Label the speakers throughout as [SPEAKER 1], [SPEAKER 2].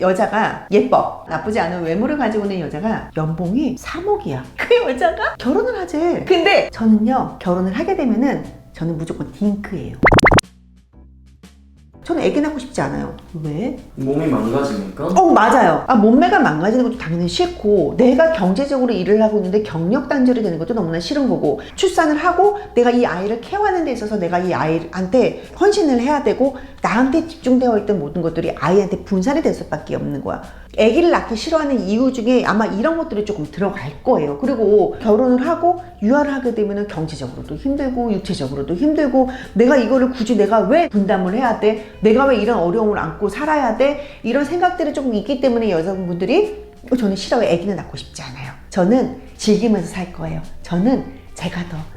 [SPEAKER 1] 여자가 예뻐 나쁘지 않은 외모를 가지고 있는 여자가 연봉이 3억이야. 그 여자가 결혼을 하지 근데 저는요 결혼을 하게 되면은 저는 무조건 딩크예요 저는 애기 낳고 싶지 않아요. 왜?
[SPEAKER 2] 몸이 망가지니까?
[SPEAKER 1] 어 맞아요. 아 몸매가 망가지는 것도 당연히 싫고 내가 경제적으로 일을 하고 있는데 경력 단절이 되는 것도 너무나 싫은 거고 출산을 하고 내가 이 아이를 케어하는 데 있어서 내가 이 아이한테 헌신을 해야 되고 나한테 집중되어 있던 모든 것들이 아이한테 분산이 될 수밖에 없는 거야 아기를 낳기 싫어하는 이유 중에 아마 이런 것들이 조금 들어갈 거예요. 그리고 결혼을 하고 유아를 하게 되면 경제적으로도 힘들고 육체적으로도 힘들고 내가 이거를 굳이 내가 왜 분담을 해야 돼? 내가 왜 이런 어려움을 안고 살아야 돼? 이런 생각들이 조금 있기 때문에 여성분들이 어, 저는 싫어요. 아기는 낳고 싶지 않아요. 저는 즐기면서 살 거예요. 저는 제가 더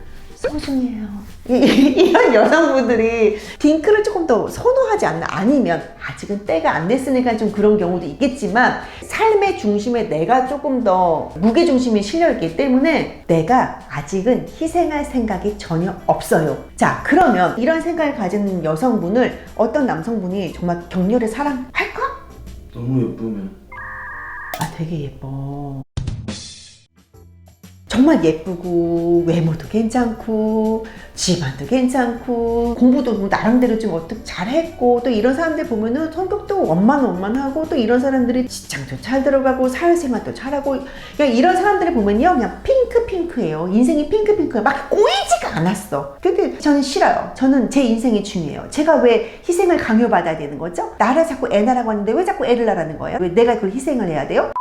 [SPEAKER 1] 소중해요 이- 이- 이런 여성분들이 딩크를 조금 더 선호하지 않나 아니면 아직은 때가 안 됐으니까 좀 그런 경우도 있겠지만 삶의 중심에 내가 조금 더 무게 중심이 실려 있기 때문에 내가 아직은 희생할 생각이 전혀 없어요. 자 그러면 이런 생각을 가진 여성분을 어떤 남성분이 정말 격렬히 사랑할까?
[SPEAKER 2] 너무 예쁘면
[SPEAKER 1] 아 되게 예뻐. 정말 예쁘고 외모도 괜찮고 집안도 괜찮고 공부도 뭐 나름대로 좀 어떻게 잘했고 또 이런 사람들 보면은 성격도 원만 원만하고 또 이런 사람들이 직장도 잘 들어가고 사회생활도 잘하고 그냥 이런 사람들을 보면요 그냥 핑크핑크예요 인생이 핑크핑크예요 막 꼬이지가 않았어 근데 저는 싫어요 저는 제 인생이 중요해요 제가 왜 희생을 강요받아야 되는 거죠? 나를 자꾸 애 낳으라고 하는데 왜 자꾸 애를 낳으라는 거예요? 왜 내가 그걸 희생을 해야 돼요?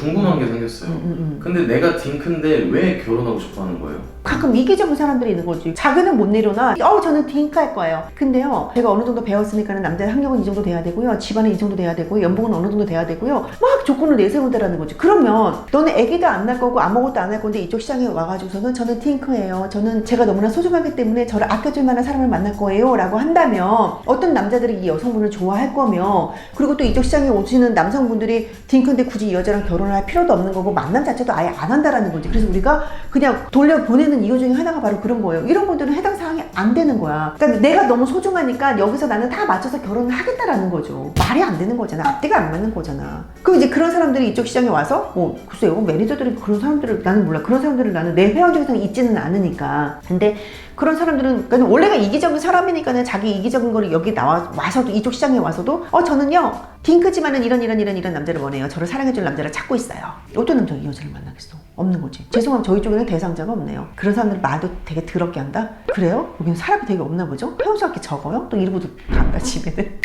[SPEAKER 2] 궁금한 게 생겼어요
[SPEAKER 1] 음, 음, 음.
[SPEAKER 2] 근데 내가 딩크인데 왜 결혼하고 싶어 하는 거예요?
[SPEAKER 1] 가끔 이기적인 사람들이 있는 거지. 자기는 못 내려놔. 어, 저는 딩크 할 거예요. 근데요, 제가 어느 정도 배웠으니까는 남자 학력은 이 정도 돼야 되고요. 집안은 이 정도 돼야 되고요. 연봉은 어느 정도 돼야 되고요. 막 조건을 내세운다라는 거지. 그러면 너는 애기도 안 낳을 거고 아무것도 안 할 건데 이쪽 시장에 와가지고서는 저는 딩크예요. 저는 제가 너무나 소중하기 때문에 저를 아껴줄 만한 사람을 만날 거예요. 라고 한다면 어떤 남자들이 이 여성분을 좋아할 거며 그리고 또 이쪽 시장에 오시는 남성분들이 딩크인데 굳이 이 여자랑 결혼 을할 필요도 없는 거고 만남 자체도 아예 안 한다라는 거지. 그래서 우리가 그냥 돌려보내는 이유 중에 하나가 바로 그런 거예요. 이런 분들은 해당 사항이 안 되는 거야. 그러니까 내가 너무 소중하니까 여기서 나는 다 맞춰서 결혼을 하겠다라는 거죠. 말이 안 되는 거잖아. 앞뒤가 안 맞는 거잖아. 그럼 이제 그런 사람들이 이쪽 시장에 와서 뭐 글쎄요 매니저들이 그런 사람들을 나는 몰라. 그런 사람들을 나는 내 회원 중에서는 있지는 않으니까. 근데 그런 사람들은 그러니까 원래가 이기적인 사람이니까는 자기 이기적인 거를 여기 나와 와서도 이쪽 시장에 와서도 어 저는요 딩크지만은 이런 이런 이런 이런 남자를 원해요. 저를 사랑해줄 남자를 찾고 있어요. 어떤 남자가 이 여자를 만나겠어? 없는 거지. 죄송하면 저희 쪽에는 대상자가 없네요. 그런 사람들 말도 되게 더럽게 한다? 그래요? 여기는 사람이 되게 없나 보죠? 평소하게 적어요? 또 이러고도 간다 집에는.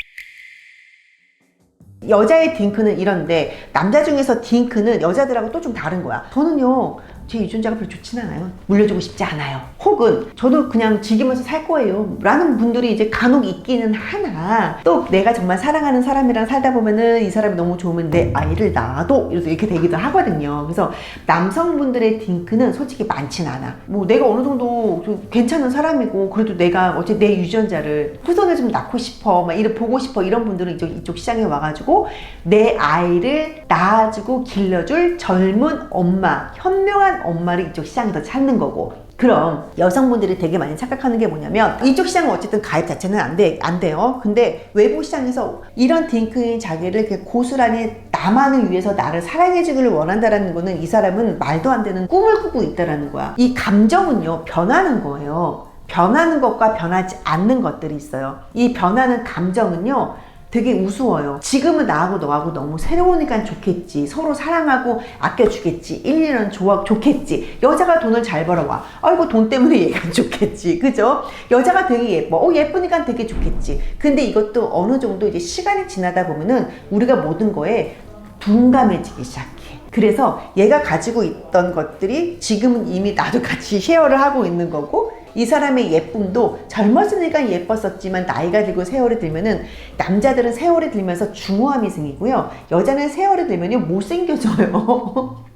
[SPEAKER 1] 여자의 딩크는 이런데 남자 중에서 딩크는 여자들하고 또 좀 다른 거야. 저는요 제 유전자가 별로 좋지는 않아요. 물려주고 싶지 않아요. 혹은 저도 그냥 즐기면서 살 거예요. 라는 분들이 이제 간혹 있기는 하나 또 내가 정말 사랑하는 사람이랑 살다 보면은 이 사람이 너무 좋으면 내 아이를 낳아도 이렇게 되기도 하거든요. 그래서 남성분들의 딩크는 솔직히 많진 않아. 뭐 내가 어느 정도 좀 괜찮은 사람이고 그래도 내가 어째 내 유전자를 후손을 좀 낳고 싶어 막 이를 보고 싶어 이런 분들은 이쪽, 이쪽 시장에 와가지고 내 아이를 낳아주고 길러줄 젊은 엄마 현명한 엄마를 이쪽 시장에서 찾는 거고 그럼 여성분들이 되게 많이 착각하는 게 뭐냐면 이쪽 시장은 어쨌든 가입 자체는 안, 돼, 안 돼요. 근데 외부 시장에서 이런 딩크인 자기를 이렇게 고스란히 나만을 위해서 나를 사랑해주기를 원한다라는 거는 이 사람은 말도 안 되는 꿈을 꾸고 있다라는 거야. 이 감정은요 변하는 거예요. 변하는 것과 변하지 않는 것들이 있어요. 이 변하는 감정은요 되게 우스워요. 지금은 나하고 너하고 너무 새로우니까 좋겠지. 서로 사랑하고 아껴주겠지. 1, 2년 좋아, 좋겠지. 여자가 돈을 잘 벌어와. 아이고, 돈 때문에 얘가 좋겠지. 그죠? 여자가 되게 예뻐. 어, 예쁘니까 되게 좋겠지. 근데 이것도 어느 정도 이제 시간이 지나다 보면은 우리가 모든 거에 둔감해지기 시작해. 그래서 얘가 가지고 있던 것들이 지금은 이미 나도 같이 쉐어를 하고 있는 거고 이 사람의 예쁨도 젊었으니까 예뻤었지만 나이가 들고 세월이 들면은 남자들은 세월이 들면서 중후함이 생기고요. 여자는 세월이 들면요 못생겨져요.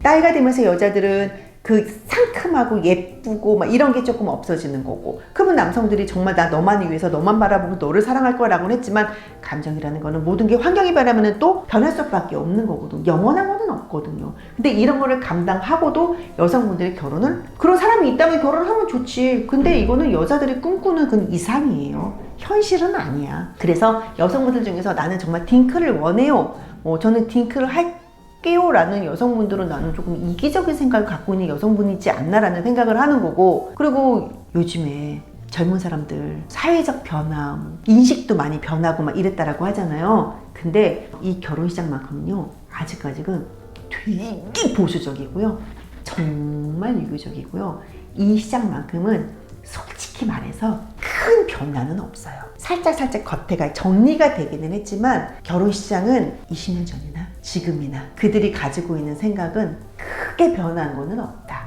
[SPEAKER 1] 나이가 들면서 여자들은 그 상큼하고 예쁘고 막 이런 게 조금 없어지는 거고. 그러면 남성들이 정말 나 너만을 위해서 너만 바라보고 너를 사랑할 거라고는 했지만 감정이라는 거는 모든 게 환경이 바라면 또 변할 수밖에 없는 거거든. 영원한 거는 없거든요. 근데 이런 거를 감당하고도 여성분들이 결혼을 그런 사람이 있다면 결혼을 하면 좋지. 근데 이거는 여자들이 꿈꾸는 그 이상이에요. 현실은 아니야. 그래서 여성분들 중에서 나는 정말 딩크를 원해요. 어, 저는 딩크를 할 게요. 라는 여성분들은 나는 조금 이기적인 생각을 갖고 있는 여성분이지 않나라는 생각을 하는 거고. 그리고 요즘에 젊은 사람들 사회적 변화, 인식도 많이 변하고 막 이랬다라고 하잖아요. 근데 이 결혼 시장만큼은요, 아직까지는 되게 보수적이고요. 정말 유교적이고요. 이 시장만큼은 솔직히 말해서 큰 변화는 없어요. 살짝 살짝 겉에가 정리가 되기는 했지만 결혼 시장은 20년 전이나 지금이나 그들이 가지고 있는 생각은 크게 변한 거는 없다.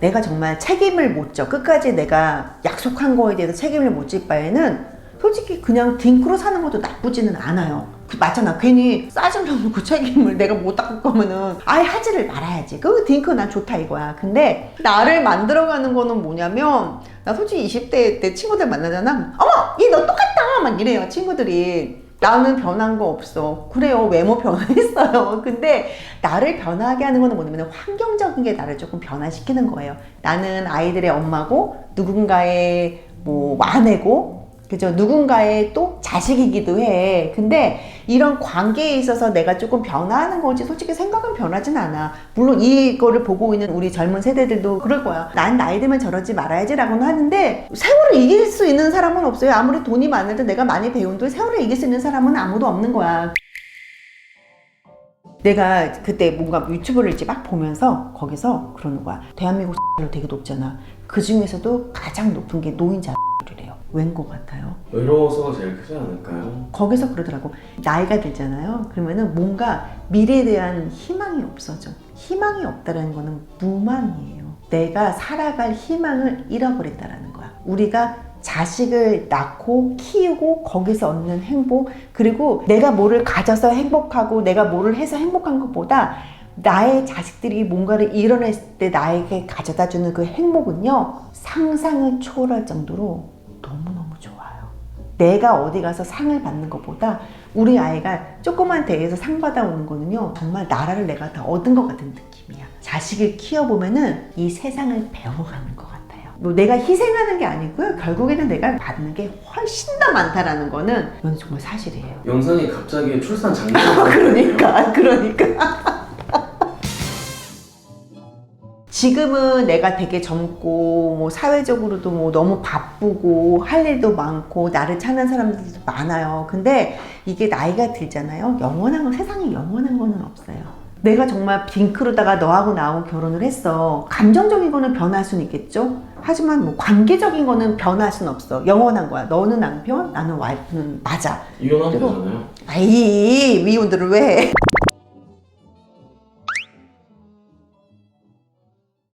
[SPEAKER 1] 내가 정말 책임을 못 져. 끝까지 내가 약속한 거에 대해서 책임을 못 질 바에는 솔직히 그냥 딩크로 사는 것도 나쁘지는 않아요. 그 맞잖아. 괜히 싸지려고 그 책임을 내가 못 닦을 거면은 아예 하지를 말아야지. 그 딩크 난 좋다 이거야. 근데 나를 만들어가는 거는 뭐냐면 나 솔직히 20대 때 친구들 만나잖아. 어머, 얘 너 똑같다. 막 이래요 친구들이. 나는 변한 거 없어. 그래요. 외모 변화했어요. 근데 나를 변하게 하는 거는 뭐냐면 환경적인 게 나를 조금 변화시키는 거예요. 나는 아이들의 엄마고 누군가의 뭐 아내고 그죠? 누군가의 또 자식이기도 해. 근데 이런 관계에 있어서 내가 조금 변화하는 거지. 솔직히 생각은 변하진 않아. 물론 이거를 보고 있는 우리 젊은 세대들도 그럴 거야. 난 나이 들면 저러지 말아야지라고는 하는데 세월을 이길 수 있는 사람은 없어요. 아무리 돈이 많아도 내가 많이 배운도 세월을 이길 수 있는 사람은 아무도 없는 거야. 내가 그때 뭔가 유튜브를 이제 막 보면서 거기서 그러는 거야. 대한민국 를 되게 높잖아. 그 중에서도 가장 높은 게 노인자 왠거 같아요?
[SPEAKER 2] 외로워서가 제일 크지 않을까요?
[SPEAKER 1] 거기서 그러더라고. 나이가 들잖아요. 그러면은 뭔가 미래에 대한 희망이 없어져. 희망이 없다라는 거는 무망이에요. 내가 살아갈 희망을 잃어버린다라는 거야. 우리가 자식을 낳고 키우고 거기서 얻는 행복 그리고 내가 뭐를 가져서 행복하고 내가 뭐를 해서 행복한 것보다 나의 자식들이 뭔가를 이뤄냈을 때 나에게 가져다 주는 그 행복은요 상상을 초월할 정도로. 내가 어디 가서 상을 받는 것보다 우리 아이가 조그만 대회에서 상 받아오는 거는요 정말 나라를 내가 다 얻은 것 같은 느낌이야. 자식을 키워보면은 이 세상을 배워가는 것 같아요. 뭐 내가 희생하는 게 아니고요. 결국에는 내가 받는 게 훨씬 더 많다라는 거는 이건 정말 사실이에요.
[SPEAKER 2] 영선이 갑자기 출산 장면
[SPEAKER 1] 그러니까, 그러니까. 지금은 내가 되게 젊고, 뭐, 사회적으로도 뭐, 너무 바쁘고, 할 일도 많고, 나를 찾는 사람들도 많아요. 근데 이게 나이가 들잖아요. 영원한 건, 세상에 영원한 거는 없어요. 내가 정말 빙크로다가 너하고 나하고 결혼을 했어. 감정적인 거는 변할 수는 있겠죠? 하지만 뭐, 관계적인 거는 변할 수는 없어. 영원한 거야. 너는 남편, 나는 와이프는 맞아. 그리고-
[SPEAKER 2] 되잖아요.
[SPEAKER 1] 아이 미혼들을 왜 해?